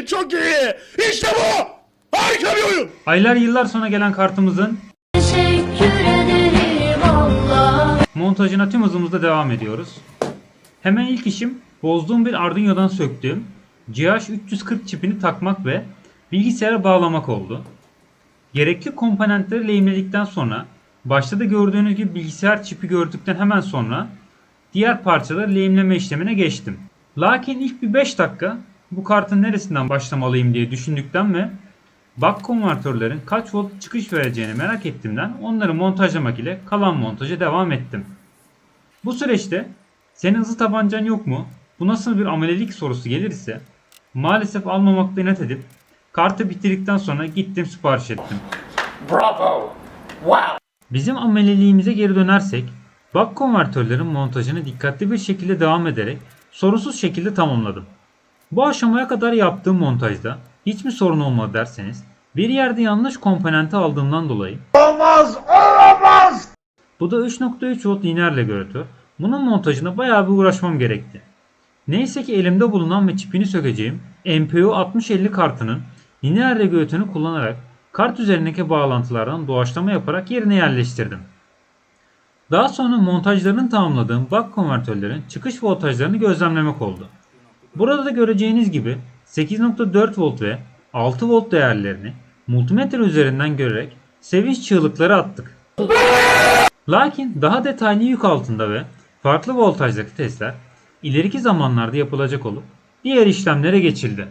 iyi, çok iyi. İşte bu. Harika bir oyun. Aylar yıllar sonra gelen kartımızın Teşekkür ederim Allah. montajına tüm hızımızda devam ediyoruz. Hemen ilk işim bozduğum bir Arduino'dan söktüğüm GH340 çipini takmak ve bilgisayara bağlamak oldu. Gerekli komponentleri lehimledikten sonra başta da gördüğünüz gibi bilgisayar çipi gördükten hemen sonra diğer parçaları lehimleme işlemine geçtim. Lakin ilk bir 5 dakika bu kartın neresinden başlamalıyım diye düşündükten ve buck konvertörlerin kaç volt çıkış vereceğini merak ettiğimden onları montajlamak ile kalan montaja devam ettim. Bu süreçte senin hızlı tabancan yok mu? Bu nasıl bir amelelik sorusu gelirse maalesef almamakta inat edip kartı bitirdikten sonra gittim sipariş ettim. Bravo! Wow! Bizim ameliliğimize geri dönersek buck konvertörlerin montajını dikkatli bir şekilde devam ederek sorunsuz şekilde tamamladım. Bu aşamaya kadar yaptığım montajda hiç mi sorun olmadı derseniz bir yerde yanlış komponenti aldığımdan dolayı Olmaz! Olamaz! Bu da 3.3 volt lineer regülatör. Bunun montajına bayağı bir uğraşmam gerekti. Neyse ki elimde bulunan ve çipini sökeceğim MPU 6050 kartının lineer regülatörünü kullanarak kart üzerindeki bağlantılardan doğaçlama yaparak yerine yerleştirdim. Daha sonra montajlarını tamamladığım buck konvertörlerin çıkış voltajlarını gözlemlemek oldu. Burada da göreceğiniz gibi 8.4 volt ve 6 volt değerlerini multimetre üzerinden görerek sevinç çığlıkları attık. Lakin daha detaylı yük altında ve farklı voltajdaki testler ileriki zamanlarda yapılacak olup diğer işlemlere geçildi.